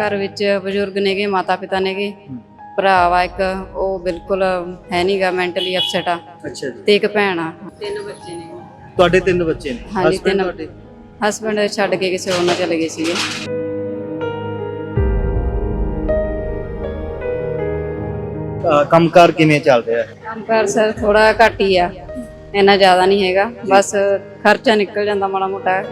ਘਰ ਵਿੱਚ ਬਜ਼ੁਰਗ ਨੇਗੇ ਮਾਤਾ ਪਿਤਾ ਨੇਗੇ ਭਰਾ ਵਾ ਇੱਕ ਉਹ ਬਿਲਕੁਲ ਹੈ ਨਹੀਂਗਾ ਮੈਂਟਲੀ ਅਪਸੈਟ ਆ। ਅੱਛਾ ਜੀ। ਤੇ ਇੱਕ ਭੈਣ ਆ। ਤਿੰਨ ਬੱਚੇ ਨੇ। ਤੁਹਾਡੇ ਤਿੰਨ ਬੱਚੇ ਨੇ? ਹਾਂਜੀ Husband ਤਿੰਨ ਤੁਹਾਡੇ? ਹਸਬੰਡ ਛੱਡ ਕੇ ਕਿਸੇ ਹੋਰ ਨਾਲ ਚਲੇ ਗਏ ਸੀਗੇ। ਅਹ ਕੰਮਕਾਰ ਕਿਵੇਂ ਚੱਲ ਰਿਹਾ? ਹੈ ਕੰਮ ਕਰ ਸਰ ਥੋੜਾ ਘੱਟ ਹੀ ਆ। ਇੰਨਾ ਜ਼ਿਆਦਾ ਨਹੀਂ ਹੈਗਾ। ਬਸ ਖਰਚਾ ਨਿਕਲ ਜਾਂਦਾ ਮਾੜਾ ਮੋਟਾ।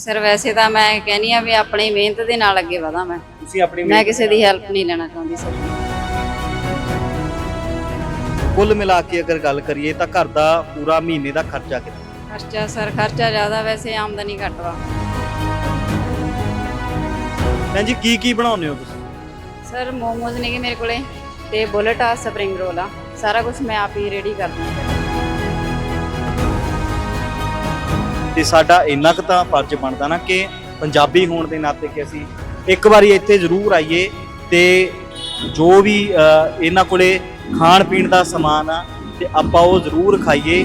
ਸਰ ਵੈਸੇ ਤਾਂ ਮੈਂ ਕਹਿੰਨੀ ਆ ਵੀ ਆਪਣੀ ਮਿਹਨਤ ਦੇ ਨਾਲ ਅੱਗੇ ਵਧਾਂ ਮੈਂ। ਤੁਸੀਂ ਆਪਣੀ ਮੈਂ ਕਿਸੇ ਦੀ ਹੈਲਪ ਨਹੀਂ ਲੈਣਾ ਚਾਹੁੰਦੀ ਸਰ। ਕੁੱਲ ਮਿਲਾ ਕੇ ਅਗਰ ਗੱਲ ਕਰੀਏ ਤਾਂ ਘਰ ਦਾ ਪੂਰਾ ਮਹੀਨੇ ਦਾ ਖਰਚਾ ਕਿੰਨਾ? ਖਰਚਾ ਸਰ ਖਰਚਾ ਜ਼ਿਆਦਾ ਵੈਸੇ ਆਮਦਨੀ ਘੱਟ ਵਾ। ਭੈਣ ਜੀ ਕੀ ਕੀ ਬਣਾਉਂਦੇ ਹੋ ਤੁਸੀਂ? ਸਰ ਮੋਮੋਜ਼ ਨੇਗੇ ਮੇਰੇ ਕੋਲੇ ਤੇ ਬੁਲਟ ਆ ਸਪਰਿੰਗ ਰੋਲ ਆ। ਸਾਰਾ ਕੁਝ ਮੈਂ ਆਪ ਹੀ ਰੈਡੀ ਕਰਦੀ ਹਾਂ। ਤੇ ਸਾਡਾ ਇੰਨਾ ਕੁ ਤਾਂ ਫਰਜ਼ ਬਣਦਾ ਨਾ ਕਿ ਪੰਜਾਬੀ ਹੋਣ ਦੇ ਨਾਤੇ ਕਿ ਅਸੀਂ ਇੱਕ ਵਾਰੀ ਇੱਥੇ ਜ਼ਰੂਰ ਆਈਏ ਤੇ ਜੋ ਵੀ ਇਹਨਾਂ ਕੋਲੇ ਖਾਣ ਪੀਣ ਦਾ ਸਮਾਨ ਆ, ਤੇ ਆਪਾਂ ਉਹ ਜ਼ਰੂਰ ਖਾਈਏ।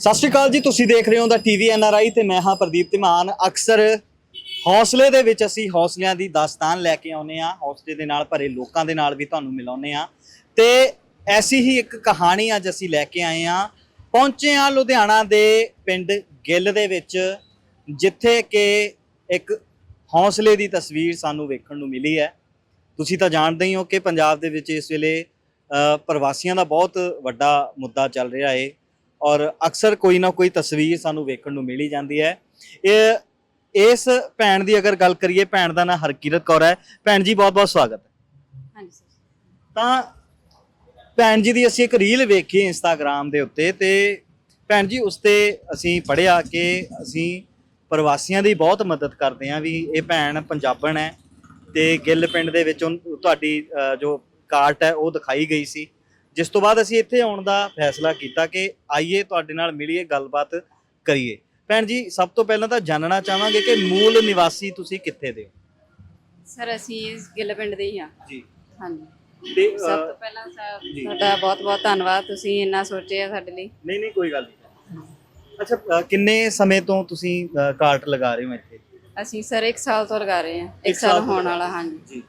ਸਤਿ ਸ਼੍ਰੀ ਅਕਾਲ ਜੀ, ਤੁਸੀਂ ਦੇਖ ਰਹੇ ਹੋ ਦਾ ਟੀਵੀ ਐਨਆਰਆਈ ਤੇ ਮੈਂ ਹਾਂ ਪ੍ਰਦੀਪ ਧੀਮਾਨ। ਅਕਸਰ ਹੌਸਲੇ ਦੇ ਵਿੱਚ ਅਸੀਂ ਹੌਸਲਿਆਂ ਦੀ ਦਾਸਤਾਨ ਲੈ ਕੇ ਆਉਨੇ ਆ ਹੌਸਲੇ ਦੇ ਨਾਲ ਭਰੇ ਲੋਕਾਂ ਦੇ ਨਾਲ ਵੀ ਤੁਹਾਨੂੰ ਮਿਲਾਉਨੇ ਆ ਤੇ ਐਸੀ ਹੀ ਇੱਕ ਕਹਾਣੀ ਅੱਜ ਅਸੀਂ ਲੈ ਕੇ ਆਏ ਆ ਪਹੁੰਚੇ ਆ ਲੁਧਿਆਣਾ ਦੇ ਪਿੰਡ ਗਿੱਲ ਦੇ ਵਿੱਚ, ਜਿੱਥੇ ਕਿ ਇੱਕ ਹੌਸਲੇ ਦੀ ਤਸਵੀਰ ਸਾਨੂੰ ਵੇਖਣ ਨੂੰ ਮਿਲੀ ਹੈ। ਤੁਸੀਂ ਤਾਂ ਜਾਣਦੇ ਹੀ ਹੋ ਕਿ ਪੰਜਾਬ ਦੇ ਵਿੱਚ ਇਸ ਵੇਲੇ ਪ੍ਰਵਾਸੀਆਂ ਦਾ ਬਹੁਤ ਵੱਡਾ ਮੁੱਦਾ ਚੱਲ ਰਿਹਾ ਏ। ਔਰ ਅਕਸਰ ਕੋਈ ਨਾ ਕੋਈ ਤਸਵੀਰ ਸਾਨੂੰ ਵੇਖਣ ਨੂੰ ਮਿਲ ਜਾਂਦੀ ਹੈ। ਇਹ ਇਸ ਭੈਣ ਦੀ ਅਗਰ ਗੱਲ ਕਰੀਏ ਭੈਣ ਦਾ ਨਾਂ ਹਰਕਿਰਤ ਕੌਰ ਹੈ। ਭੈਣ ਜੀ ਬਹੁਤ ਬਹੁਤ ਸਵਾਗਤ ਹੈ। ਹਾਂਜੀ ਸਰ। ਤਾਂ ਭੈਣ ਜੀ ਦੀ ਅਸੀਂ ਇੱਕ ਰੀਲ ਵੇਖੀ ਇੰਸਟਾਗ੍ਰam ਦੇ ਉੱਤੇ ਤੇ ਭੈਣ ਜੀ ਉਸ ਤੇ ਅਸੀਂ ਪੜਿਆ ਕਿ ਅਸੀਂ ਪ੍ਰਵਾਸੀਆਂ ਦੀ ਬਹੁਤ ਮਦਦ ਕਰਦੇ ਹਾਂ ਵੀ ਇਹ ਭੈਣ ਪੰਜਾਬਣ ਹੈ ਤੇ ਗਿੱਲ ਪਿੰਡ ਦੇ ਵਿੱਚ ਤੁਹਾਡੀ ਜੋ ਕਾਰਟ ਹੈ ਉਹ ਦਿਖਾਈ ਗਈ ਸੀ। ਜਿਸ ਤੋਂ ਬਾਅਦ ਅਸੀਂ ਇੱਥੇ ਆਉਣ ਦਾ ਫੈਸਲਾ ਕੀਤਾ ਕਿ ਆਈਏ ਤੁਹਾਡੇ ਨਾਲ ਮਿਲੀਏ ਗੱਲਬਾਤ ਕਰੀਏ। ਭੈਣ ਜੀ ਸਭ ਤੋਂ ਪਹਿਲਾਂ ਤਾਂ ਜਾਣਨਾ ਚਾਹਾਂਗੇ ਕਿ ਮੂਲ ਨਿਵਾਸੀ ਤੁਸੀਂ ਕਿੱਥੇ ਦੇ ਹੋ? ਸਰ ਅਸੀਂ ਗਿੱਲ ਪਿੰਡ ਦੇ ਹੀ ਆ ਜੀ। ਹਾਂਜੀ। ਤੇ ਸਭ ਤੋਂ ਪਹਿਲਾਂ ਜੀ। ਤੁਹਾਡਾ ਬਹੁਤ ਬਹੁਤ ਧੰਨਵਾਦ। ਤੁਸੀਂ ਇੰਨਾ ਸੋਚਿਆ ਸਾਡੇ ਲਈ। ਨਹੀਂ ਨਹੀਂ ਕੋਈ ਗੱਲ ਨਹੀਂ। ਅੱਛਾ ਕਿੰਨੇ ਸਮੇਂ ਤੋਂ ਤੁਸੀਂ ਕਾਰਟ ਲਗਾ ਰਹੇ ਹੋ ਇੱਥੇ? ਅਸੀਂ ਸਰ 1 ਸਾਲ ਤੋਂ ਲਗਾ ਰਹੇ ਹਾਂ। ਇੱਕ 1 ਸਾਲ ਸਾਲ ਤੋਂ ਹੋਣ ਲਗਾ ਵਾਲਾ ਹਾਂਜੀ। ਜੀ।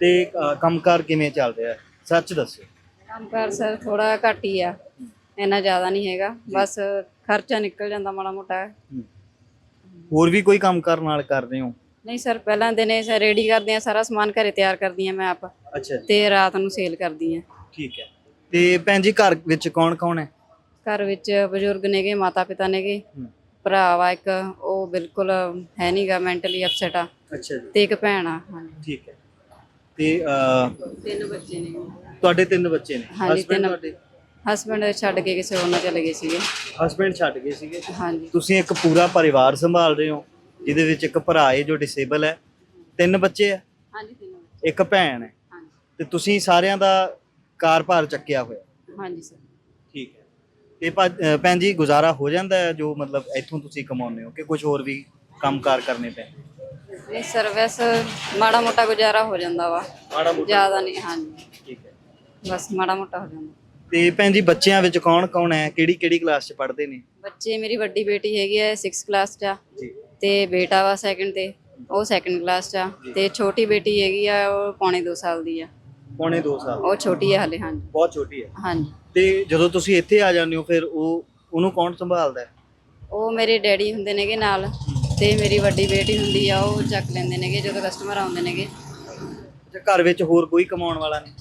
ਤੇ ਅ, ਕੰਮਕਾਰ ਕਿਵੇਂ ਚੱਲ ਰਿਹਾ? ਹੈ ਸੱਚ ਦੱਸੋ ਕੰਮ ਕਰ ਸਰ ਥੋੜਾ ਘੱਟ ਹੀ ਆ। ਇੰਨਾ ਜ਼ਿਆਦਾ ਨਹੀਂ ਹੈਗਾ। ਬਸ ਖਰਚਾ ਨਿਕਲ ਜਾਂਦਾ ਮਾੜਾ ਮੋਟਾ। ਹੋਰ ਵੀ ਕੋਈ ਕੰਮਕਾਰ ਨਾਲ ਕਰਦੇ ਹੋ? ਨਹੀਂ ਸਰ ਪਹਿਲਾਂ ਦਿਨੇ ਸਰ ਰੈਡੀ ਕਰਦੇ ਆ ਸਾਰਾ ਸਮਾਨ ਘਰੇ ਤਿਆਰ ਕਰਦੀ ਆ ਮੈਂ ਆਪ। ਅੱਛਾ। ਤੇ ਰਾਤ ਨੂੰ ਸੇਲ ਕਰਦੀ ਆ ਠੀਕ ਹੈ। ਤੇ ਭੈਣ ਜੀ ਘਰ ਵਿੱਚ ਕੌਣ ਕੌਣ ਹੈ? ਘਰ ਵਿੱਚ ਬਜ਼ੁਰਗ ਨੇਗੇ ਮਾਤਾ ਪਿਤਾ ਨੇਗੇ। ਭਰਾ ਵਾ ਇੱਕ ਉਹ ਬਿਲਕੁਲ ਹੈ ਨਹੀਂਗਾ ਮੈਂਟਲੀ ਅਪਸੈਟ ਆ। ਅੱਛਾ ਜੀ। ਤੇ ਇੱਕ ਭੈਣ ਆ ਹਾਂਜੀ। ਠੀਕ ਹੈ। ਤੇ ਤਿੰਨ ਬੱਚੇ ਨੇ। ਤੁਹਾਡੇ ਤਿੰਨ ਬੱਚੇ ਨੇ। ਹਾਂਜੀ, ਹਸਬੰਡ ਤਿੰਨ। ਤੁਹਾਡੇ? ਹਸਬੰਡ ਛੱਡ ਕੇ ਕਿਸੇ ਹੋਰ ਨਾਲ ਚਲੇ ਗਏ ਸੀਗੇ। ਹਸਬੰਡ ਛੱਡ ਗਏ ਸੀਗੇ। ਹਾਂਜੀ। ਤੁਸੀਂ ਇੱਕ ਪੂਰਾ ਪਰਿਵਾਰ ਸੰਭਾਲ ਰਹੇ ਹੋ ਜਿਹਦੇ ਵਿੱਚ ਇੱਕ ਭਰਾ ਹੈ ਜੋ ਡਿਸੇਬਲ ਹੈ। ਤਿੰਨ ਬੱਚੇ ਹੈ ਹਾਂਜੀ ਤਿੰਨ ਬੱਚੇ। ਇੱਕ ਭੈਣ ਹੈ। ਹਾਂਜੀ। ਤੇ ਤੁਸੀਂ ਸਾਰਿਆਂ ਦਾ ਕਾਰ ਭਾਰ ਚੱਕਿਆ ਹੋਇਆ। ਹਾਂਜੀ ਸਰ। ਠੀਕ ਹੈ। ਤੇ ਭਾ- ਅਹ ਭੈਣ ਜੀ ਗੁਜ਼ਾਰਾ ਹੋ ਜਾਂਦਾ ਹੈ ਜੋ ਮਤਲਬ ਇੱਥੋਂ ਤੁਸੀਂ ਕਮਾਉਂਦੇ ਹੋ ਕਿ ਕੁਝ ਹੋਰ ਵੀ ਕੰਮਕਾਰ ਕਰਨੇ ਪੈ ਨਹੀਂ ਸਰ ਵੈਸੇ ਮਾੜਾ ਮੋਟਾ ਗੁਜ਼ਾਰਾ ਹੋ ਜਾਂਦਾ ਵਾ। ਮਾੜਾ ਮੋਟਾ। ਜ਼ਿਆਦਾ ਨਹੀਂ ਹਾਂਜੀ। ਠੀਕ ਹੈ। ਬਸ ਮਾੜਾ ਮੋਟਾ ਹੋ ਜਾਂਦਾ। ਤੇ ਭੈਣ ਜੀ ਬੱਚਿਆਂ ਵਿੱਚ ਕੌਣ ਕੌਣ ਹੈ? ਕਿਹੜੀ ਕਿਹੜੀ ਕਲਾਸ 'ਚ ਪੜ੍ਹਦੇ ਨੇ? ਬੱਚੇ ਮੇਰੀ ਵੱਡੀ ਬੇਟੀ ਹੈਗੀ ਹੈ 6th ਕਲਾਸ 'ਚ ਆ। ਜੀ। ਤੇ ਬੇਟਾ ਵਾ ਸੈਕੰਡ ਤੇ ਉਹ ਸੈਕੰਡ ਕਲਾਸ 'ਚ ਆ। ਤੇ ਛੋਟੀ ਬੇਟੀ ਹੈਗੀ ਆ ਉਹ ਪੌਣੇ 2 ਸਾਲ ਦੀ ਆ। ਪੌਣੇ 2 ਸਾਲ। ਉਹ ਛੋਟੀ ਹੈ ਹਲੇ ਹਾਂਜੀ। ਬਹੁਤ ਛੋਟੀ ਹੈ। ਹਾਂਜੀ। ਤੇ ਜਦੋਂ ਤੁਸੀਂ ਇੱਥੇ ਆ ਜਾਂਦੇ ਹੋ ਫਿਰ ਉਹ ਉਹਨੂੰ ਕੌਣ ਸੰਭਾਲਦਾ ਹੈ? ਉਹ ਮੇਰੇ ਡੈਡੀ ਹੁੰਦੇ ਨੇਗੇ ਨਾਲ। ਤੇ ਮੇਰੀ ਵੱਡੀ ਬੇਟੀ ਹੁੰਦੀ ਆ ਉਹ ਚੱਕ ਲੈਂਦੇ ਨੇਗੇ ਜਦੋਂ ਕਸਟਮਰ ਆਉਂਦੇ ਨੇਗੇ। ਤੇ ਘਰ ਵਿੱਚ ਹੋਰ ਕੋਈ ਕਮਾਉਣ ਵਾਲਾ ਨਹੀਂ?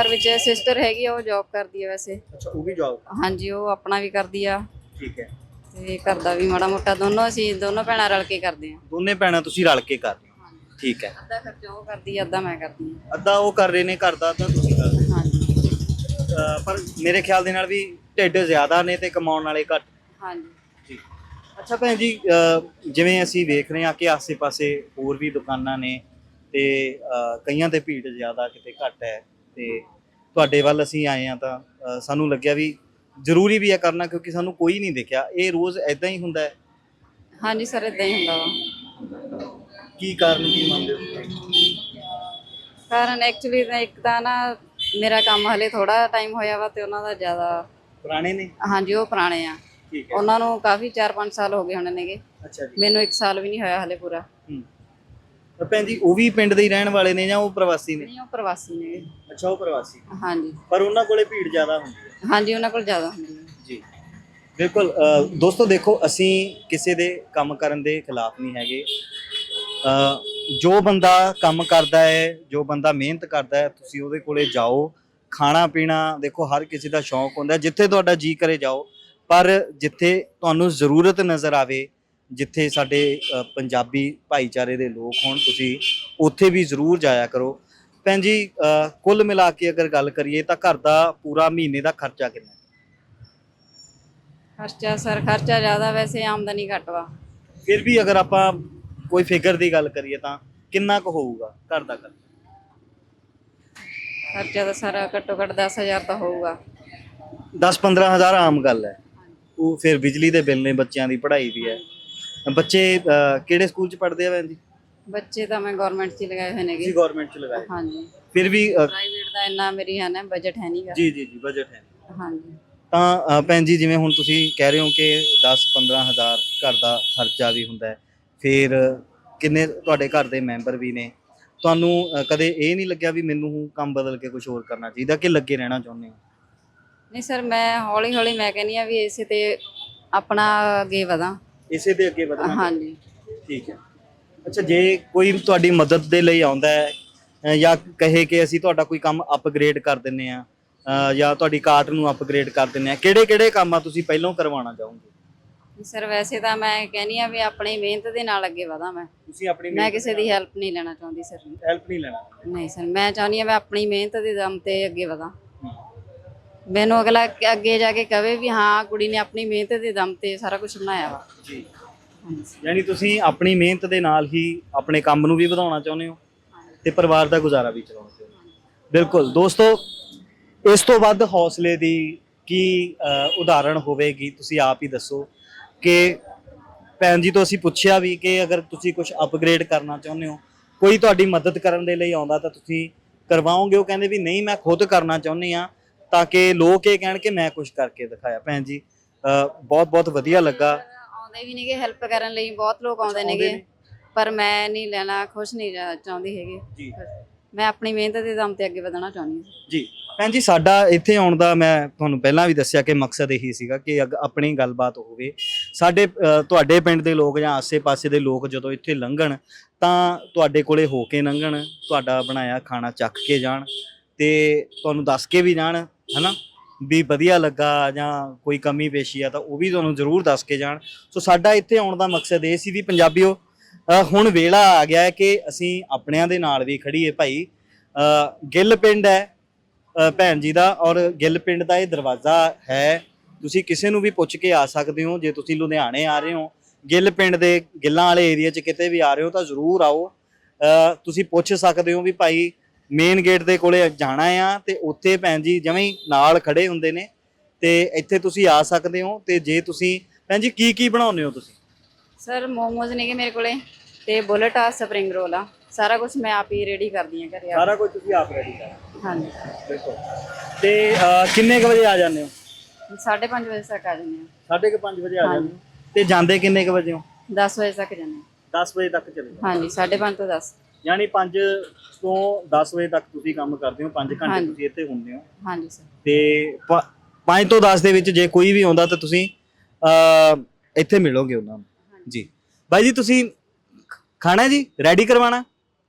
ਘਰ ਵਿੱਚ ਸਿਸਟਰ ਹੈਗੀ ਆ ਉਹ ਜੌਬ ਕਰਦੀ ਆ ਵੈਸੇ। ਅੱਛਾ ਉਹ ਵੀ ਜੌਬ ਹਾਂਜੀ ਉਹ ਆਪਣਾ ਵੀ ਕਰਦੀ ਆ। ਠੀਕ ਹੈ। ਤੇ ਘਰ ਦਾ ਵੀ ਮਾੜਾ ਮੋਟਾ ਦੋਨੋਂ ਅਸੀਂ ਦੋਨੋਂ ਭੈਣਾਂ ਰਲ ਕੇ ਕਰਦੇ ਆ। ਦੋਨੇ ਭੈਣਾਂ ਤੁਸੀਂ ਰਲ ਕੇ ਕਰ ਰਹੇ ਹੋ? ਠੀਕ ਹੈ। ਅੱਧਾ ਖਰਚਾ ਉਹ ਕਰਦੀ ਆ ਅੱਧਾ ਮੈਂ ਕਰਦੀ ਆ। ਅੱਧਾ ਉਹ ਕਰ ਰਹੇ ਨੇ ਘਰ ਦਾ ਅੱਧਾ ਤੁਸੀਂ ਕਰ ਰਹੇ ਹੋ। ਹਾਂਜੀ। ਅਹ ਪਰ ਮੇਰੇ ਖਿਆਲ ਦੇ ਨਾਲ ਵੀ ਢਿੱਡ ਜ਼ਿਆਦਾ ਨੇ ਤੇ ਕਮਾਉਣ ਵਾਲੇ ਘੱਟ। ਹਾਂਜੀ। ਜੀ ਅੱਛਾ ਭੈਣ ਜੀ ਜਿਵੇਂ ਅਸੀਂ ਵੇਖ ਰਹੇ ਹਾਂ ਕਿ ਆਸੇ-ਪਾਸੇ ਹੋਰ ਵੀ ਦੁਕਾਨਾਂ ਨੇ ਤੇ ਕਈਆਂ ਤੇ ਭੀੜ ਜ਼ਿਆਦਾ ਕਿਤੇ ਘੱਟ ਹੈ ਤੇ ਤੁਹਾਡੇ ਵੱਲ ਅਸੀਂ ਆਏ ਆ ਤਾਂ ਅ, ਸਾਨੂੰ ਲੱਗਿਆ ਵੀ ਜ਼ਰੂਰੀ ਵੀ ਹੈ ਕਰਨਾ ਕਿਉਂਕਿ ਸਾਨੂੰ ਕੋਈ ਨਹੀਂ ਦੇਖਿਆ। ਇਹ ਰੋਜ਼ ਐਦਾਂ ਹੀ ਹੁੰਦਾ ਹੈ? ਹਾਂਜੀ ਸਰ ਇਦਾਂ ਹੀ ਹੁੰਦਾ ਵਾ। ਕੀ ਕਾਰਨ ਕੀ ਮੰਨਦੇ ਹੋ? ਕਾਰਨ ਐਕਚੁਅਲੀ ਇੱਕ ਤਾਂ ਨਾ ਮੇਰਾ ਕੰਮ ਹਲੇ ਥੋੜਾ ਟਾਈਮ ਹੋਇਆ ਵਾ ਤੇ ਉਹਨਾਂ ਦਾ ਜ਼ਿਆਦਾ ਪੁਰਾਣੇ ਨੇ? ਹਾਂਜੀ ਉਹ ਪੁਰਾਣੇ ਆ। ਠੀਕ ਹੈ। ਉਹਨਾਂ ਨੂੰ ਕਾਫੀ 4-5 ਸਾਲ ਹੋ ਗਏ ਹੋਣੇ ਨੇਗੇ। ਅੱਛਾ ਜੀ। ਮੈਨੂੰ 1 ਸਾਲ ਵੀ ਨਹੀਂ ਹੋਇਆ ਹਲੇ ਪੂਰਾ। ਹੂੰ। ਭੈਣ ਜੀ ਉਹ ਵੀ ਪਿੰਡ ਦੇ ਹੀ ਰਹਿਣ ਵਾਲੇ ਨੇ ਜਾਂ ਉਹ ਪ੍ਰਵਾਸੀ ਨੇ? ਨਹੀਂ ਉਹ ਪ੍ਰਵਾਸੀ ਨੇਗੇ ਅੱਛਾ ਉਹ ਪ੍ਰਵਾਸੀ। ਹਾਂਜੀ। ਪਰ ਉਹਨਾਂ ਕੋਲੇ ਭੀੜ ਜ਼ਿਆਦਾ ਹੁੰਦੀ ਹੈ। ਹਾਂਜੀ ਉਹਨਾਂ ਕੋਲ ਜ਼ਿਆਦਾ ਹੁੰਦੀ ਹੈ। ਜੀ। ਬਿਲਕੁਲ ਦੋਸਤੋ ਦੇਖੋ ਅਸੀਂ ਕਿਸੇ ਦੇ ਕੰਮ ਕਰਨ ਦੇ ਖਿਲਾਫ ਨਹੀਂ ਹੈਗੇ। ਜੋ ਬੰਦਾ ਕੰਮ ਕਰਦਾ ਹੈ ਜੋ ਬੰਦਾ ਮਿਹਨਤ ਕਰਦਾ ਹੈ ਤੁਸੀਂ ਉਹਦੇ ਕੋਲੇ ਜਾਓ। ਖਾਣਾ ਪੀਣਾ ਦੇਖੋ ਹਰ ਕਿਸੇ ਦਾ ਸ਼ੌਂਕ ਹੁੰਦਾ ਜਿੱਥੇ ਤੁਹਾਡਾ ਜੀ ਕਰੇ ਜਾਓ। ਪਰ ਜਿੱਥੇ ਤੁਹਾਨੂੰ ਜ਼ਰੂਰਤ ਨਜ਼ਰ ਆਵੇ ਜਿੱਥੇ ਸਾਡੇ ਅ, ਪੰਜਾਬੀ ਭਾਈਚਾਰੇ ਦੇ ਲੋਕ ਹੋਣ ਤੁਸੀਂ ਉੱਥੇ ਵੀ ਜ਼ਰੂਰ ਜਾਇਆ ਕਰੋ। ਭੈਣ ਜੀ ਅ, ਕੁੱਲ ਮਿਲਾ ਕੇ ਅਗਰ ਗੱਲ ਕਰੀਏ ਤਾਂ ਘਰ ਦਾ ਪੂਰਾ ਮਹੀਨੇ ਦਾ ਖਰਚਾ ਕਿੰਨਾ ਹੈ? ਖਰਚਾ ਸਰ ਖਰਚਾ ਜ਼ਿਆਦਾ ਵੈਸੇ ਆਮਦਨੀ ਘੱਟ ਵਾ ਫਿਰ ਵੀ ਅਗਰ ਆਪਾਂ ਕੋਈ ਫਿਗਰ ਦੀ ਗੱਲ ਕਰੀਏ ਤਾਂ ਕਿੰਨਾ ਕੁ ਹੋਊਗਾ ਘਰ ਦਾ ਖਰਚਾ? ਖਰਚਾ ਤਾਂ ਸਾਰਾ ਘੱਟੋ ਘੱਟ 10000 ਤਾਂ ਹੋਊਗਾ। 10-15 ਹਜ਼ਾਰ ਆਮ ਗੱਲ ਹੈ। ਉਹ ਫਿਰ ਬਿਜਲੀ ਦੇ ਬਿੱਲ ਨੇ ਬੱਚਿਆਂ ਦੀ ਪੜ੍ਹਾਈ ਵੀ ਹੈ। ਬੱਚੇ ਅਹ, ਕਿਹੜੇ ਸਕੂਲ ਚ ਪੜ੍ਹਦੇ ਆ ਭੈਣ ਜੀ? ਬੱਚੇ ਤਾਂ ਮੈਂ ਗਵਰਨਮੈਂਟ 'ਚ ਹੀ ਲਗਾਏ ਹੋਏ ਨੇਗੇ। ਗਵਰਨਮੈਂਟ ਚ ਲਗਾਏ। ਹਾਂਜੀ। ਫਿਰ ਵੀ ਅਹ, ਪ੍ਰਾਈਵੇਟ ਦਾ ਇੰਨਾ ਮੇਰੀ ਹੈ ਨਾ ਬਜਟ ਹੈ ਨਹੀਂਗਾ। ਜੀ ਜੀ ਜੀ ਬਜਟ ਹੈ। ਹਾਂਜੀ। ਤਾਂ ਭੈਣ ਜੀ ਜਿਵੇਂ ਹੁਣ ਤੁਸੀਂ ਕਹਿ ਰਹੇ ਹੋ ਕਿ 10-15 ਹਜ਼ਾਰ ਘਰ ਦਾ ਖਰਚਾ ਵੀ ਹੁੰਦਾ ਹੈ ਫਿਰ ਕਿੰਨੇ ਤੁਹਾਡੇ ਘਰ ਦੇ ਮੈਂਬਰ ਵੀ ਨੇ? ਤੁਹਾਨੂੰ ਕਦੇ ਇਹ ਨਹੀਂ ਲੱਗਿਆ ਵੀ ਮੈਨੂੰ ਕੰਮ ਬਦਲ ਕੇ ਕੁਝ ਹੋਰ ਕਰਨਾ ਚਾਹੀਦਾ ਕਿ ਲੱਗੇ ਰਹਿਣਾ ਚਾਹੁੰਦੇ ਹੋ? ਨਹੀਂ ਸਰ ਮੈਂ ਹੌਲੀ ਹੌਲੀ ਮੈਂ ਕਹਿੰਦੀ ਆ ਵੀ ਇਸੇ ਤੇ ਆਪਣਾ ਅੱਗੇ ਵਧਾਂ। ਇਸੇ ਦੇ ਅੱਗੇ ਵਧਣਾ। ਹਾਂਜੀ। ਠੀਕ ਹੈ। ਅੱਛਾ ਜੇ ਕੋਈ ਤੁਹਾਡੀ ਮਦਦ ਦੇ ਲਈ ਆਉਂਦਾ ਹੈ ਅਹ ਜਾਂ ਕਹੇ ਕਿ ਅਸੀਂ ਤੁਹਾਡਾ ਕੋਈ ਕੰਮ ਅਪਗ੍ਰੇਡ ਕਰ ਦਿੰਨੇ ਆ ਜਾਂ ਤੁਹਾਡੀ ਕਾਰਟ ਨੂੰ ਅਪਗ੍ਰੇਡ ਕਰ ਦਿੰਨੇ ਆ ਕਿਹੜੇ ਕਿਹੜੇ ਕੰਮ ਆ ਤੁਸੀਂ ਪਹਿਲਾਂ ਕਰਵਾਉਣਾ ਚਾਹੋਗੇ? ਸਰ ਵੈਸੇ ਤਾਂ ਮੈਂ ਕਹਿੰਦੀ ਆ ਵੀ ਆਪਣੀ ਮਿਹਨਤ ਦੇ ਨਾਲ ਅੱਗੇ ਵਧਾਂ ਮੈਂ। ਤੁਸੀਂ ਆਪਣੀ ਮੈਂ ਕਿਸੇ ਦੀ ਹੈਲਪ ਨਹੀਂ ਲੈਣਾ ਚਾਹੁੰਦੀ ਸਰ। ਹੈਲਪ ਨਹੀਂ ਲੈਣਾ। ਨਹੀਂ ਸਰ ਮੈਂ ਚਾਹੁੰਦੀ ਆ ਮੈਂ ਆਪਣੀ ਮਿਹਨਤ ਦੇ ਦਮ ਤੇ ਅੱਗੇ ਵਧਾਂ। ਮੈਨੂੰ ਅਗਲਾ ਅੱਗੇ ਜਾ ਕੇ ਕਵੇ ਵੀ ਹਾਂ ਕੁੜੀ ਨੇ ਆਪਣੀ ਮਿਹਨਤ ਦੇ ਦਮ ਤੇ ਸਾਰਾ ਕੁਝ ਬਣਾਇਆ ਵਾ। ਜੀ। ਯਾਨੀ ਤੁਸੀਂ ਆਪਣੀ ਮਿਹਨਤ ਦੇ ਨਾਲ ਹੀ ਆਪਣੇ ਕੰਮ ਨੂੰ ਵੀ ਵਧਾਉਣਾ ਚਾਹੁੰਦੇ ਹੋ ਤੇ ਪਰਿਵਾਰ ਦਾ ਗੁਜ਼ਾਰਾ ਵੀ ਚਲਾਉਣਾ ਚਾਹੁੰਦੇ ਹੋ। ਬਿਲਕੁਲ। ਦੋਸਤੋ ਇਸ ਤੋਂ ਵੱਧ ਹੌਸਲੇ ਦੀ ਕੀ ਉਦਾਹਰਣ ਹੋਵੇਗੀ ਤੁਸੀਂ ਆਪ ਹੀ ਦੱਸੋ ਕਿ ਭੈਣ ਜੀ ਤੋਂ ਅਸੀਂ ਪੁੱਛਿਆ ਵੀ ਕਿ ਅਗਰ ਤੁਸੀਂ ਕੁਝ ਅਪਗ੍ਰੇਡ ਕਰਨਾ ਚਾਹੁੰਦੇ ਹੋ ਕੋਈ ਤੁਹਾਡੀ ਮਦਦ ਕਰਨ ਦੇ ਲਈ ਆਉਂਦਾ ਤਾਂ ਤੁਸੀਂ ਕਰਵਾਓਗੇ। ਉਹ ਕਹਿੰਦੇ ਵੀ ਨਹੀਂ ਮੈਂ ਖੁਦ ਕਰਨਾ ਚਾਹੁੰਦੀ ਆ ਤਾਂ ਕਿ ਲੋਕ ਇਹ ਕਹਿਣ ਕਿ ਮੈਂ ਕੁਝ ਕਰਕੇ ਦਿਖਾਇਆ। ਭੈਣ ਜੀ ਬਹੁਤ ਬਹੁਤ ਵਧੀਆ ਲੱਗਾ। ਆਉਂਦੇ ਵੀ ਨੇਗੇ ਹੈਲਪ ਕਰਨ ਲਈ ਬਹੁਤ ਲੋਕ ਆਉਂਦੇ ਨੇਗੇ। ਪਰ ਮੈਂ ਨਹੀਂ ਲੈਣਾ ਖੁਸ਼ ਨਹੀਂ ਚਾਹੁੰਦੀ ਹੈਗੀ। ਜੀ। ਮੈਂ ਆਪਣੀ ਮਿਹਨਤ ਦੇ ਦਮ ਤੇ ਅੱਗੇ ਵਧਣਾ ਚਾਹੁੰਦੀ ਹਾਂ। ਜੀ। ਭੈਣ ਜੀ ਸਾਡਾ ਇੱਥੇ ਆਉਣ ਦਾ ਮੈਂ ਤੁਹਾਨੂੰ ਪਹਿਲਾਂ ਵੀ ਦੱਸਿਆ ਕਿ ਮਕਸਦ ਇਹੀ ਸੀਗਾ ਕਿ ਆਪਣੀ ਗੱਲਬਾਤ ਹੋਵੇ। ਸਾਡੇ ਤੁਹਾਡੇ ਪਿੰਡ ਦੇ ਲੋਕ ਜਾਂ ਆਸੇ-ਪਾਸੇ ਦੇ ਲੋਕ ਜਦੋਂ ਇੱਥੇ ਲੰਘਣ ਤਾਂ ਤੁਹਾਡੇ ਕੋਲੇ ਹੋ ਕੇ ਲੰਘਣ ਤੁਹਾਡਾ ਬਣਾਇਆ ਖਾਣਾ ਚੱਕ ਕੇ ਜਾਣ। ਤੇ ਤੁਹਾਨੂੰ ਦੱਸ ਕੇ ਵੀ ਜਾਣ ਹਨਾ? ਵੀ ਵਧੀਆ ਲੱਗਾ ਜਾਂ ਕੋਈ ਕਮੀ ਪੇਸ਼ੀ ਆ ਤਾਂ ਉਹ ਵੀ ਤੁਹਾਨੂੰ ਜ਼ਰੂਰ ਦੱਸ ਕੇ ਜਾਣ। ਸੋ ਸਾਡਾ ਇੱਥੇ ਆਉਣ ਦਾ ਮਕਸਦ ਇਹ ਸੀ ਵੀ ਪੰਜਾਬੀਓ ਅ, ਹੁਣ ਵੇਲਾ ਆ ਗਿਆ ਹੈ ਕਿ ਅਸੀਂ ਆਪਣਿਆਂ ਦੇ ਨਾਲ ਵੀ ਖੜੀਏ ਭਾਈ। ਗਿੱਲ ਪਿੰਡ ਹੈ ਭੈਣ ਜੀ ਦਾ ਔਰ ਗਿੱਲ ਪਿੰਡ ਦਾ ਇਹ ਦਰਵਾਜ਼ਾ ਹੈ। ਤੁਸੀਂ ਕਿਸੇ ਨੂੰ ਵੀ ਪੁੱਛ ਕੇ ਆ ਸਕਦੇ ਹੋ ਜੇ ਤੁਸੀਂ ਲੁਧਿਆਣੇ ਆ ਰਹੇ ਹੋ ਗਿੱਲ ਪਿੰਡ ਦੇ ਗਿੱਲਾਂ ਵਾਲੇ ਏਰੀਆ 'ਚ ਕਿਤੇ ਵੀ ਆ ਰਹੇ ਹੋ ਤਾਂ ਜ਼ਰੂਰ ਆਓ। ਤੁਸੀਂ ਪੁੱਛ ਸਕਦੇ ਹੋ ਵੀ ਭਾਈ ਮੇਨ ਗੇਟ ਦੇ ਕੋਲੇ ਜਾਣਾ ਆ ਤੇ ਉੱਥੇ ਭੈਣ ਜੀ ਜਿਵੇਂ ਹੀ ਨਾਲ ਖੜੇ ਹੁੰਦੇ ਨੇ ਤੇ ਇੱਥੇ ਤੁਸੀਂ ਆ ਸਕਦੇ ਹੋ ਤੇ ਜੇ ਤੁਸੀਂ ਭੈਣ ਜੀ ਕੀ ਕੀ ਬਣਾਉਂਦੇ ਹੋ ਤੁਸੀਂ? ਸਰ ਮੋਮੋਜ਼ ਨੇਗੇ ਮੇਰੇ ਕੋਲੇ ਤੇ ਬੁਲਟ ਆ ਸਪਰਿੰਗ ਰੋਲ ਆ। ਸਾਰਾ ਕੁਝ ਮੈਂ ਆਪ ਹੀ ਰੈਡੀ ਕਰਦੀ ਆ ਘਰੇ ਆ ਸਾਰਾ ਕੁਝ ਤੁਸੀਂ ਆਪ ਰੈਡੀ ਕਰ ਹਾਂਜੀ। ਬਿਲਕੁਲ। ਤੇ ਅ, ਕਿੰਨੇ ਕੁ ਵਜੇ ਆ ਜਾਂਦੇ ਹੋ? 5:30 ਵਜੇ ਤੱਕ ਆ ਜਾਂਦੇ ਸਾਢੇ ਕੁ ਪੰਜ ਵਜੇ ਆ ਜਾਂਦੇ ਹੋ। ਤੇ ਜਾਂਦੇ ਕਿੰਨੇ ਕੁ ਵਜੇ ਹੋ? ਆ 10 ਵਜੇ ਤੱਕ ਜਾਂਦੇ 10 ਵਜੇ ਤੱਕ ਚਲੇ। ਆ। ਹਾਂਜੀ 5:30 ਤੋਂ 10 ਯਾਨੀ 5 ਤੋਂ 10 ਵਜੇ ਤੱਕ ਤੁਸੀਂ ਕੰਮ ਕਰਦੇ ਹੋ 5 ਘੰਟੇ ਹਾਂਜੀ। ਤੁਸੀਂ ਇੱਥੇ ਹੁੰਦੇ ਹੋ। ਹਾਂਜੀ ਸਰ ਤੇ 5 ਤੋਂ 10 ਦੇ ਵਿੱਚ ਜੇ ਕੋਈ ਵੀ ਆਉਂਦਾ ਤਾਂ ਤੁਸੀਂ ਅ ਇੱਥੇ ਮਿਲੋਗੇ ਉਹਨਾਂ ਨੂੰ। ਜੀ। ਬਾਈ ਜੀ ਤੁਸੀਂ ਖ- ਖਾਣਾ ਹੈ ਜੀ? ਰੈਡੀ ਕਰਵਾਣਾ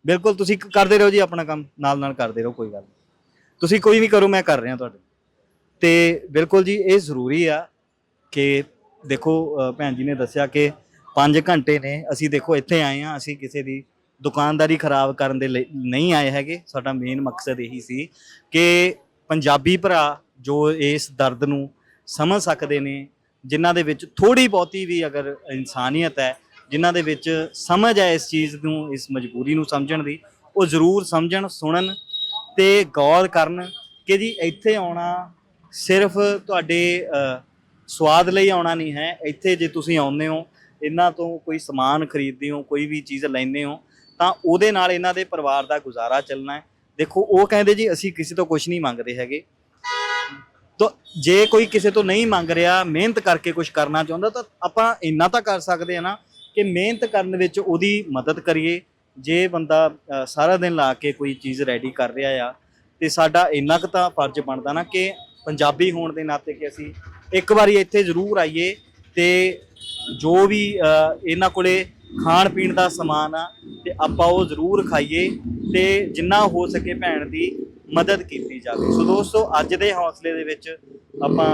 ਬਿਲਕੁਲ ਤੁਸੀਂ ਕ- ਕਰਦੇ ਰਹੋ ਜੀ ਆਪਣਾ ਕੰਮ। ਨਾਲ ਨਾਲ ਕਰਦੇ ਰਹੋ ਕੋਈ ਗੱਲ ਨਹੀਂ। ਤੁਸੀਂ ਕੋਈ ਨਹੀਂ ਕਰੋ ਮੈਂ ਕਰ ਰਿਹਾ ਤੁਹਾਡੇ ਤੇ ਬਿਲਕੁਲ ਜੀ ਇਹ ਜ਼ਰੂਰੀ ਆ ਕਿ ਦੇਖੋ ਅ, ਭੈਣ ਜੀ ਨੇ ਦੱਸਿਆ ਕਿ 5 ਘੰਟੇ ਨੇ ਅਸੀਂ ਦੇਖੋ ਇੱਥੇ ਆਏ ਆ ਅਸੀਂ ਕਿਸੇ ਦੀ ਦੁਕਾਨਦਾਰੀ ਖਰਾਬ ਕਰਨ ਦੇ ਲਈ ਨਹੀਂ ਆਏ ਹੈਗੇ। ਸਾਡਾ ਮੇਨ ਮਕਸਦ ਇਹੀ ਸੀ ਕਿ ਪੰਜਾਬੀ ਭਰਾ ਜੋ ਇਸ ਦਰਦ ਨੂੰ ਸਮਝ ਸਕਦੇ ਨੇ ਜਿਨ੍ਹਾਂ ਦੇ ਵਿੱਚ ਥੋੜੀ ਬਹੁਤੀ ਵੀ ਅਗਰ ਇਨਸਾਨੀਅਤ ਹੈ ਜਿਨ੍ਹਾਂ ਦੇ ਵਿੱਚ ਸਮਝ ਹੈ ਇਸ ਚੀਜ਼ ਨੂੰ ਇਸ ਮਜਬੂਰੀ ਨੂੰ ਸਮਝਣ ਦੀ ਉਹ ਜ਼ਰੂਰ ਸਮਝਣ ਸੁਣਨ ਤੇ ਗੌਰ ਕਰਨ ਕਿ ਜੀ ਇੱਥੇ ਆਉਣਾ ਸਿਰਫ ਤੁਹਾਡੇ ਅ, ਸਵਾਦ ਲਈ ਆਉਣਾ ਨਹੀਂ ਹੈ। ਇੱਥੇ ਜੇ ਤੁਸੀਂ ਆਉਂਦੇ ਹੋ ਇਹਨਾਂ ਤੋਂ ਕੋਈ ਸਮਾਨ ਖਰੀਦਦੇ ਹੋ ਕੋਈ ਵੀ ਚੀਜ਼ ਲੈਂਦੇ ਹੋ ਤਾਂ ਉਹਦੇ ਨਾਲ ਇਹਨਾਂ ਦੇ ਪਰਿਵਾਰ ਦਾ ਗੁਜ਼ਾਰਾ ਚੱਲਣਾ ਹੈ। ਦੇਖੋ, ਉਹ ਕਹਿੰਦੇ ਜੀ, ਅਸੀਂ ਕਿਸੇ ਤੋਂ ਕੁਝ ਨਹੀਂ ਮੰਗਦੇ ਹੈਗੇ। ਤਾਂ ਜੇ ਕੋਈ ਕਿਸੇ ਤੋਂ ਨਹੀਂ ਮੰਗ ਰਿਹਾ, ਮਿਹਨਤ ਕਰਕੇ ਕੁਝ ਕਰਨਾ ਚਾਹੁੰਦਾ, ਤਾਂ ਆਪਾਂ ਇੰਨਾ ਤਾਂ ਕਰ ਸਕਦੇ ਆ ਨਾ ਕਿ ਮਿਹਨਤ ਕਰਨ ਵਿੱਚ ਉਹਦੀ ਮਦਦ ਕਰੀਏ। ਜੇ ਬੰਦਾ ਸਾਰਾ ਦਿਨ ਲਾ ਕੇ ਕੋਈ ਚੀਜ਼ ਰੈਡੀ ਕਰ ਰਿਹਾ ਆ, ਤੇ ਸਾਡਾ ਇੰਨਾ ਕੁ ਤਾਂ ਫਰਜ਼ ਬਣਦਾ ਨਾ ਕਿ ਪੰਜਾਬੀ ਹੋਣ ਦੇ ਨਾਤੇ ਕਿ ਅਸੀਂ ਇੱਕ ਵਾਰੀ ਇੱਥੇ ਜ਼ਰੂਰ ਆਈਏ ਤੇ ਜੋ ਵੀ ਇਹਨਾਂ ਕੋਲੇ ਖਾਣ ਪੀਣ ਦਾ ਸਮਾਨ ਆ, ਤੇ ਆਪਾਂ ਉਹ ਜ਼ਰੂਰ ਖਾਈਏ ਤੇ ਜਿੰਨਾ ਹੋ ਸਕੇ ਭੈਣ ਦੀ ਮਦਦ ਕੀਤੀ ਜਾਵੇ। ਸੋ ਦੋਸਤੋ, ਅੱਜ ਦੇ ਹੌਸਲੇ ਦੇ ਵਿੱਚ ਆਪਾਂ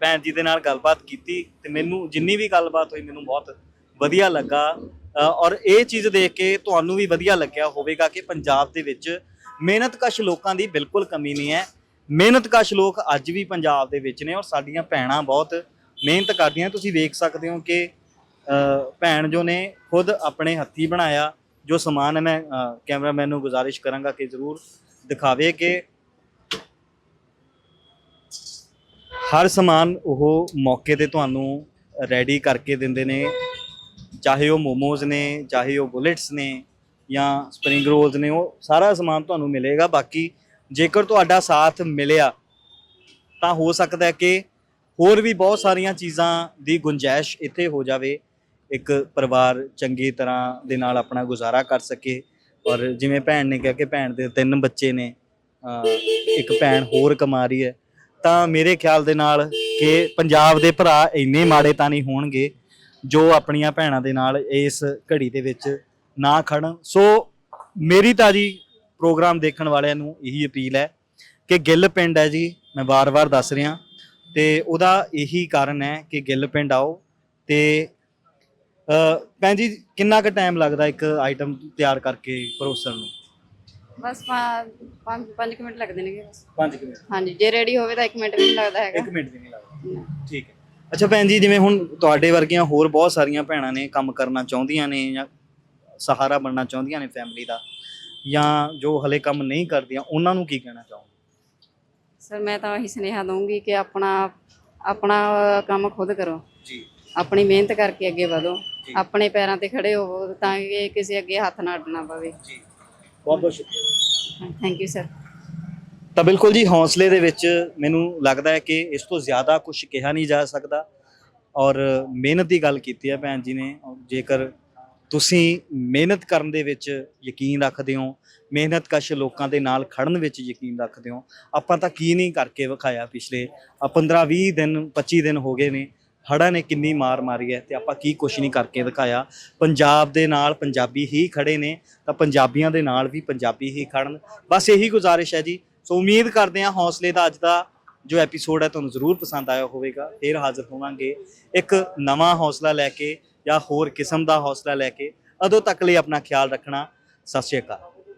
ਭੈਣ ਜੀ ਦੇ ਨਾਲ ਗੱਲਬਾਤ ਕੀਤੀ ਤੇ ਮੈਨੂੰ ਜਿੰਨੀ ਵੀ ਗੱਲਬਾਤ ਹੋਈ ਮੈਨੂੰ ਬਹੁਤ ਵਧੀਆ ਲੱਗਾ। ਔਰ ਇਹ ਚੀਜ਼ ਦੇਖ ਕੇ ਤੁਹਾਨੂੰ ਵੀ ਵਧੀਆ ਲੱਗਿਆ ਹੋਵੇਗਾ ਕਿ ਪੰਜਾਬ ਦੇ ਵਿੱਚ ਮਿਹਨਤਕਸ਼ ਲੋਕਾਂ ਦੀ ਬਿਲਕੁਲ ਕਮੀ ਨਹੀਂ ਹੈ। ਮਿਹਨਤਕਸ਼ ਲੋਕ ਅੱਜ ਵੀ ਪੰਜਾਬ ਦੇ ਵਿੱਚ ਨੇ ਔਰ ਸਾਡੀਆਂ ਭੈਣਾਂ ਬਹੁਤ ਮਿਹਨਤ ਕਰਦੀਆਂ। ਤੁਸੀਂ ਵੇਖ ਸਕਦੇ ਹੋ ਕਿ ਭੈਣ ਜੋ ਨੇ ਖੁਦ ਆਪਣੇ ਹੱਥੀ ਬਣਾਇਆ, ਜੋ ਸਮਾਨ ਹੈ ਮੈਂ ਕੈਮਰਾਮੈਨ ਨੂੰ ਗੁਜ਼ਾਰਿਸ਼ ਕਰਾਂਗਾ ਕਿ ਜ਼ਰੂਰ ਦਿਖਾਵੇ ਕਿ ਹਰ ਸਮਾਨ ਉਹ ਮੌਕੇ ਤੇ ਤੁਹਾਨੂੰ ਰੈਡੀ ਕਰਕੇ ਦਿੰਦੇ ਨੇ। ਚਾਹੇ ਉਹ ਮੋਮੋਜ਼ ਨੇ, ਚਾਹੇ ਉਹ ਬੁਲੇਟਸ ਨੇ ਜਾਂ ਸਪਰਿੰਗ ਰੋਲਸ ਨੇ, ਉਹ ਸਾਰਾ ਸਮਾਨ ਤੁਹਾਨੂੰ ਮਿਲੇਗਾ। ਬਾਕੀ ਜੇਕਰ ਤੁਹਾਡਾ ਸਾਥ ਮਿਲਿਆ, ਤਾਂ ਹੋ ਸਕਦਾ ਹੈ ਕਿ ਹੋਰ ਵੀ ਬਹੁਤ ਸਾਰੀਆਂ ਚੀਜ਼ਾਂ ਦੀ ਗੁੰਜਾਇਸ਼ ਇੱਥੇ ਹੋ ਜਾਵੇ। ਇੱਕ ਪਰਿਵਾਰ ਚੰਗੀ ਤਰ੍ਹਾਂ ਦੇ ਨਾਲ ਆਪਣਾ ਗੁਜ਼ਾਰਾ ਕਰ ਸਕੇ। ਔਰ ਜਿਵੇਂ ਭੈਣ ਨੇ ਕਿਹਾ ਕਿ ਭੈਣ ਦੇ ਤਿੰਨ ਬੱਚੇ ਨੇ ਇੱਕ ਭੈਣ ਹੋਰ ਕਮਾ ਰਹੀ ਹੈ। ਤਾਂ ਮੇਰੇ ਖਿਆਲ ਦੇ ਨਾਲ ਕਿ ਪੰਜਾਬ ਦੇ ਭਰਾ ਇੰਨੇ ਮਾੜੇ ਤਾਂ ਨਹੀਂ ਹੋਣਗੇ ਜੋ ਆਪਣੀਆਂ ਭੈਣਾਂ ਦੇ ਨਾਲ ਇਸ ਘੜੀ ਦੇ ਵਿੱਚ ਨਾ ਖੜਨ। ਸੋ ਮੇਰੀ ਤਾਂ ਜੀ ਪ੍ਰੋਗਰਾਮ ਦੇਖਣ ਵਾਲਿਆਂ ਨੂੰ ਇਹੀ ਅਪੀਲ ਹੈ ਕਿ ਗਿੱਲ ਪਿੰਡ ਹੈ ਜੀ, ਮੈਂ ਵਾਰ-ਵਾਰ ਦੱਸ ਰਿਹਾ। ਤੇ ਉਹਦਾ ਇਹੀ ਕਾਰਨ ਹੈ ਕਿ ਗਿੱਲ ਪਿੰਡ ਆਓ ਤੇ ਭੈਣ ਜੀ ਕਿੰਨਾ ਕੁ ਟਾਈਮ ਲੱਗਦਾ ਇੱਕ ਆਈਟਮ ਤਿਆਰ ਕਰਕੇ ਪਰੋਸਣ ਨੂੰ? ਬਸ 5 5 ਮਿੰਟ ਲੱਗਦੇ ਨੇਗੇ ਬਸ। 5 ਮਿੰਟ। ਹਾਂਜੀ ਜੇ ਰੈਡੀ ਹੋਵੇ ਤਾਂ 1 ਮਿੰਟ ਵੀ ਨਹੀਂ ਲੱਗਦਾ ਹੈਗਾ। 1 ਮਿੰਟ ਵੀ ਨਹੀਂ ਲੱਗਦਾ। ਠੀਕ ਹੈ। ਅੱਛਾ ਭੈਣ ਜੀ ਜਿਵੇਂ ਹੁਣ ਤੁਹਾਡੇ ਵਰਗੀਆਂ ਹੋਰ ਬਹੁਤ ਸਾਰੀਆਂ ਭੈਣਾਂ ਨੇ ਕੰਮ ਕਰਨਾ ਚਾਹੁੰਦੀਆਂ ਨੇ ਜਾਂ ਸਹਾਰਾ ਬਣਨਾ ਚਾਹੁੰਦੀਆਂ ਨੇ ਫੈਮਿਲੀ ਦਾ ਜਾਂ ਜੋ ਹਲੇ ਕੰਮ ਨਹੀਂ ਕਰਦੀਆਂ ਉਹਨਾਂ ਨੂੰ ਕੀ ਕਹਿਣਾ ਚਾਹੋਗੇ? ਸਰ ਮੈਂ ਤਾਂ ਇਹੀ ਸੁਨੇਹਾ ਦਊਂਗੀ ਕਿ ਆਪਣਾ ਆਪਣਾ ਕੰਮ ਖੁਦ ਕਰੋ। ਜੀ। ਆਪਣੀ ਮਿਹਨਤ ਕਰਕੇ ਅੱਗੇ ਵਧੋ। ਆਪਣੇ ਪੈਰਾਂ ਤੇ ਖੜੇ ਹੋਵੋ ਤਾਂ ਕਿ ਕਿਸੇ ਅੱਗੇ ਹੱਥ ਨਾ ਅੱਡਣਾ ਪਵੇ। ਜੀ। ਬਹੁਤ ਬਹੁਤ ਸ਼ੁਕਰੀਆ। ਥੈਂਕ ਯੂ ਸਰ ਤਾਂ ਬਿਲਕੁਲ ਜੀ ਹੌਸਲੇ ਦੇ ਵਿੱਚ ਮੈਨੂੰ ਲੱਗਦਾ ਹੈ ਕਿ ਇਸ ਤੋਂ ਜ਼ਿਆਦਾ ਕੁਝ ਕਿਹਾ ਨਹੀਂ ਜਾ ਸਕਦਾ। ਔਰ ਮਿਹਨਤ ਦੀ ਗੱਲ ਕੀਤੀ ਹੈ ਭੈਣ ਜੀ ਨੇ। ਔਰ ਜੇਕਰ ਤੁਸੀਂ ਮਿਹਨਤ ਕਰਨ ਦੇ ਵਿੱਚ ਯਕੀਨ ਰੱਖਦੇ ਹੋ ਮਿਹਨਤਕਸ਼ ਲੋਕਾਂ ਦੇ ਨਾਲ ਖੜਨ ਵਿੱਚ ਯਕੀਨ ਰੱਖਦੇ ਹੋ ਆਪਾਂ ਤਾਂ ਕੀ ਨਹੀਂ ਕਰਕੇ ਵਿਖਾਇਆ ਪਿਛਲੇ। 15 20 ਦਿਨ 25 ਦਿਨ ਹੋ ਗਏ ਨੇ। ਹੜ੍ਹਾਂ ਨੇ ਕਿੰਨੀ ਮਾਰ ਮਾਰੀ ਹੈ ਤੇ ਆਪਾਂ ਕੀ ਕੁਛ ਨਹੀਂ ਕਰਕੇ ਦਿਖਾਇਆ। ਪੰਜਾਬ ਦੇ ਨਾਲ ਪੰਜਾਬੀ ਹੀ ਖੜੇ ਨੇ, ਤਾਂ ਪੰਜਾਬੀਆਂ ਦੇ ਨਾਲ ਵੀ ਪੰਜਾਬੀ ਹੀ ਖੜਨ। ਬਸ ਇਹੀ ਗੁਜ਼ਾਰਿਸ਼ ਹੈ ਜੀ। ਸੋ ਉਮੀਦ ਕਰਦੇ ਹਾਂ ਹੌਸਲੇ ਦਾ ਅੱਜ ਦਾ ਜੋ ਐਪੀਸੋਡ ਹੈ ਤੁਹਾਨੂੰ ਜ਼ਰੂਰ ਪਸੰਦ ਆਇਆ ਹੋਵੇਗਾ। ਫਿਰ ਹਾਜ਼ਰ ਹੋਵਾਂਗੇ ਇੱਕ ਨਵਾਂ ਹੌਸਲਾ ਲੈ ਕੇ ਜਾਂ ਹੋਰ ਕਿਸਮ ਦਾ ਹੌਸਲਾ ਲੈ ਕੇ। ਅਦੋਂ ਤੱਕ ਲਈ ਆਪਣਾ ਖਿਆਲ ਰੱਖਣਾ। ਸਤਿ ਸ਼੍ਰੀ ਅਕਾਲ।